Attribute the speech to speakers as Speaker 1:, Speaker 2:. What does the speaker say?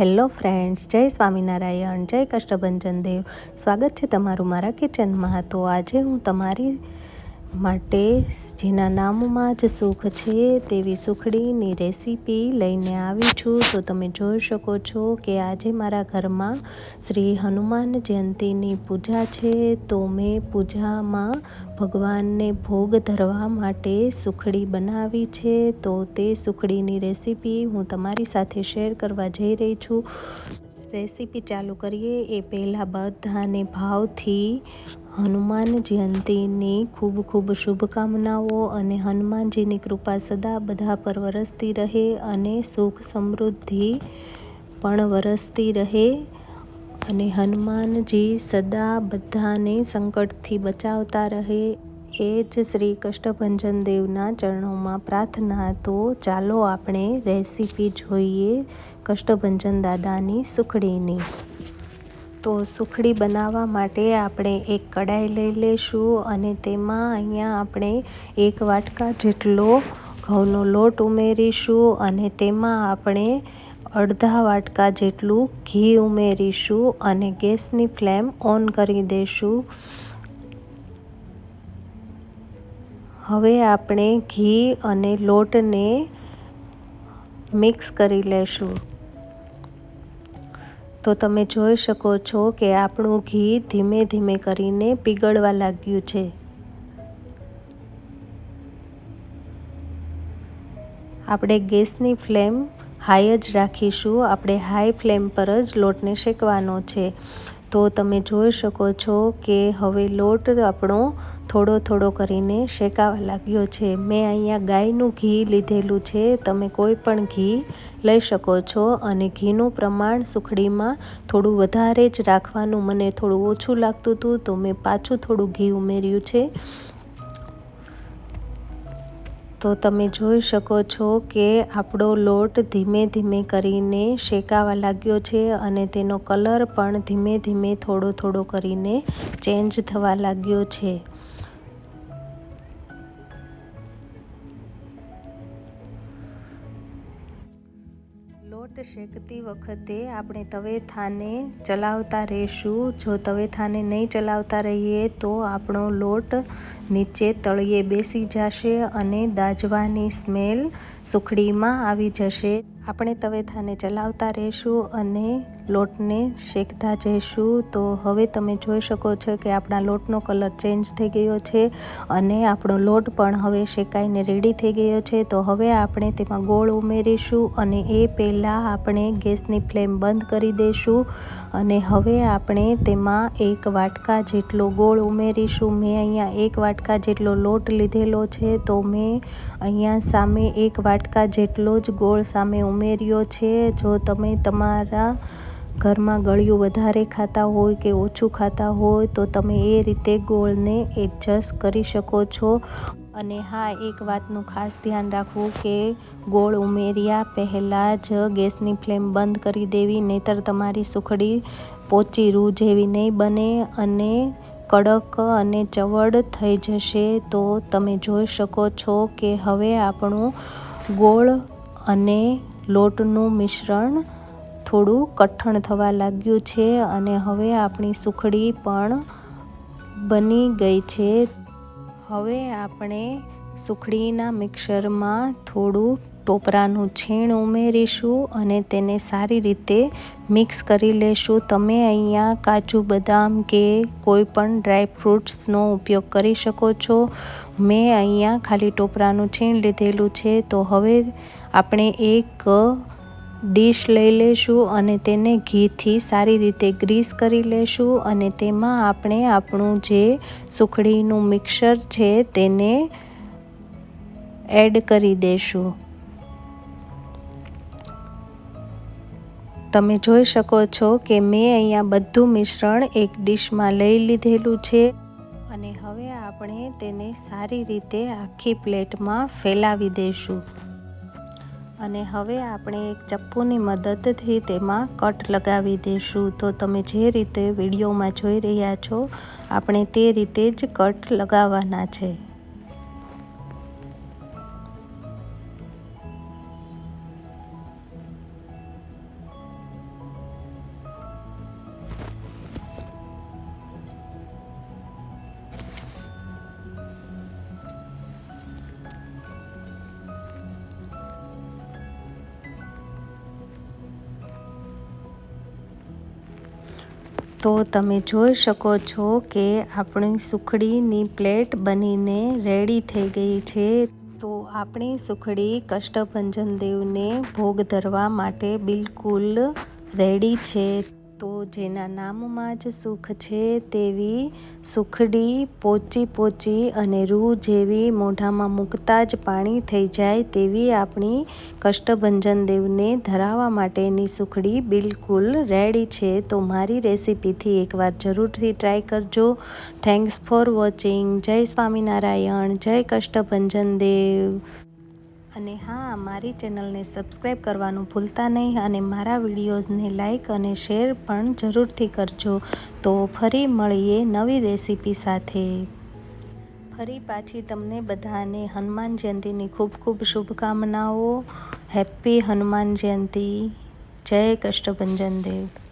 Speaker 1: Hello friends, જય સ્વામિનારાયણ, જય કષ્ટભંજન દેવ. સ્વાગત છે તમારું મારા કિચનમાં. તો આજે હું તમારી માટે જેના નામમાં જ સુખ છે તેવી સુખડીની રેસીપી લઈને આવી છું. તો તમે જોઈ શકો છો કે આજે મારા ઘરમાં શ્રી હનુમાન જયંતીની પૂજા છે. તો મેં પૂજામાં ભગવાનને ભોગ ધરવા માટે સુખડી બનાવી છે. તો તે સુખડીની રેસીપી હું તમારી સાથે શેર કરવા જઈ રહી છું. રેસીપી ચાલુ કરીએ એ પહેલાં બધાને ભાવથી હનુમાન જયંતીની ખૂબ ખૂબ શુભકામનાઓ અને હનુમાનજીની કૃપા સદા બધા પર વરસતી રહે અને સુખ સમૃદ્ધિ પણ વરસતી રહે. અને હનુમાનજી સદા બધાને સંકટથી બચાવતા રહે. એ જ શ્રી કષ્ટભંજન દેવના ચરણોમાં પ્રાર્થના તો ચાલો આપણે રેસીપી જોઈએ કષ્ટભંજન દાદાની સુખડીની. તો સુખડી બનાવવા માટે આપણે એક કડાઈ લઈ લઈશું અને તેમાં અહીંયા આપણે એક વાટકા જેટલો ઘઉંનો લોટ ઉમેરીશું અને તેમાં આપણે અડધા વાટકા જેટલું ઘી ઉમેરીશું અને ગેસની ફ્લેમ ઓન કરી દઈશું હવે આપણે ઘી અને લોટને મિક્સ કરી લેશું. તો તમે જોઈ શકો છો કે આપણું ઘી ધીમે ધીમે કરીને પીગળવા લાગ્યું છે. આપણે ગેસની ફ્લેમ હાઈ જ રાખીશું. આપણે હાઈ ફ્લેમ પર જ લોટને શેકવાનો છે. તો તમે જોઈ શકો છો કે હવે લોટ આપણો થોડો થોડો કરીને શેકાવા લાગ્યો છે. મેં અહીંયા ગાયનું ઘી લીધેલું છે. તમે કોઈ પણ ઘી લઈ શકો છો અને ઘીનું પ્રમાણ સુખડીમાં થોડું વધારે જ રાખવાનું મને થોડું ઓછું લાગતું હતું, તો મેં પાછું થોડું ઘી ઉમેર્યું છે. તો તમે જોઈ શકો છો કે આપણો લોટ ધીમે ધીમે કરીને શેકાવા લાગ્યો છે અને તેનો કલર પણ ધીમે ધીમે થોડો થોડો કરીને ચેન્જ થવા લાગ્યો છે. શેકતી વખતે આપણે તવેથાને ચલાવતા રહીશું. જો તવેથાને નહીં ચલાવતા રહીએ તો આપણો લોટ નીચે તળિયે બેસી જશે અને દાજવાની સ્મેલ સુખડીમાં આવી જશે. આપણે તવેથાને ચલાવતા રહીશું અને લોટને શેકતા જઈશું. તો હવે તમે જોઈ શકો છો કે આપણા લોટનો કલર ચેન્જ થઈ ગયો છે અને આપણો લોટ પણ હવે શેકાઈને રેડી થઈ ગયો છે. તો હવે આપણે તેમાં ગોળ ઉમેરીશું અને એ પહેલાં આપણે ગેસની ફ્લેમ બંધ કરી દઈશું. અને હવે આપણે તેમાં એક વાટકા જેટલો ગોળ ઉમેરીશું. મેં અહીંયા એક વાટકા જેટલો લોટ લીધેલો છે, તો મેં અહીંયા સામે એક વાટકા જેટલો જ ગોળ સામે ઉમેર્યો છે. જો તમે તમારા ઘરમાં ગળ્યું વધારે ખાતા હોય કે ઓછું ખાતા હોય, તો તમે એ રીતે ગોળને એડજસ્ટ કરી શકો છો. અને હા, એક વાતનું ખાસ ધ્યાન રાખવું કે ગોળ ઉમેર્યા પહેલાં જ ગેસની ફ્લેમ બંધ કરી દેવી, નહીંતર તમારી સુખડી પોચી રૂ જેવી નહીં બને અને કડક અને ચવડ થઈ જશે. તો તમે જોઈ શકો છો કે હવે આપણું ગોળ અને લોટનું મિશ્રણ થોડું કઠણ થવા લાગ્યું છે અને હવે આપણી સુખડી પણ બની ગઈ છે. હવે આપણે સુખડીના મિક્સરમાં થોડું ટોપરાનું છીણ ઉમેરીશું અને તેને સારી રીતે મિક્સ કરી લેશું. તમે અહીંયા કાજુ, બદામ કે કોઈ પણ ડ્રાય ફ્રૂટ્સનો ઉપયોગ કરી શકો છો. મેં અહીંયા ખાલી ટોપરાનું છીણ લીધેલું છે. તો હવે આપણે એક ડીશ લઈ લેશું અને તેને ઘીથી સારી રીતે ગ્રીસ કરી લેશું અને તેમાં આપણે આપણું જે સુખડીનું મિક્સર છે તેને એડ કરી દઈશું તમે જોઈ શકો છો કે મેં અહીંયા બધું મિશ્રણ એક ડીશમાં લઈ લીધેલું છે અને હવે આપણે તેને સારી રીતે આખી પ્લેટમાં ફેલાવી દઈશું અને હવે આપણે એક ચપ્પુની મદદથી તેમાં કટ લગાવી દઈશું તો તમે જે રીતે વિડીયોમાં જોઈ રહ્યા છો, આપણે તે રીતે જ કટ લગાવવાના છે. તો તમે જોઈ શકો છો કે આપણી સુખડીની પ્લેટ બનીને રેડી થઈ ગઈ છે. તો આપણી સુખડી કષ્ટભંજન દેવને ભોગ ધરવા માટે બિલકુલ રેડી છે. તો જેના નામમાં જ સુખ છે તેવી સુખડી પોચી પોચી અને રૂ જેવી મોઢામાં મૂકતા જ પાણી થઈ જાય તેવી આપણી કષ્ટભંજન દેવને ધરાવવા માટેની સુખડી બિલકુલ રેડી છે. તો મારી રેસીપીથી એકવાર જરૂરથી ટ્રાય કરજો. થેન્ક્સ ફોર વોચિંગ જય સ્વામિનારાયણ. જય કષ્ટભંજન દેવ. અને હા, મારી ચેનલને સબસ્ક્રાઈબ કરવાનું ભૂલતા નહીં અને મારા વિડીયોઝને લાઈક અને શેર પણ જરૂરથી કરજો. તો ફરી મળીએ નવી રેસીપી સાથે. ફરી પાછી તમને બધાને હનુમાન જયંતીની ખૂબ ખૂબ શુભકામનાઓ. હેપ્પી હનુમાન જયંતી. જય કષ્ટભંજન દેવ.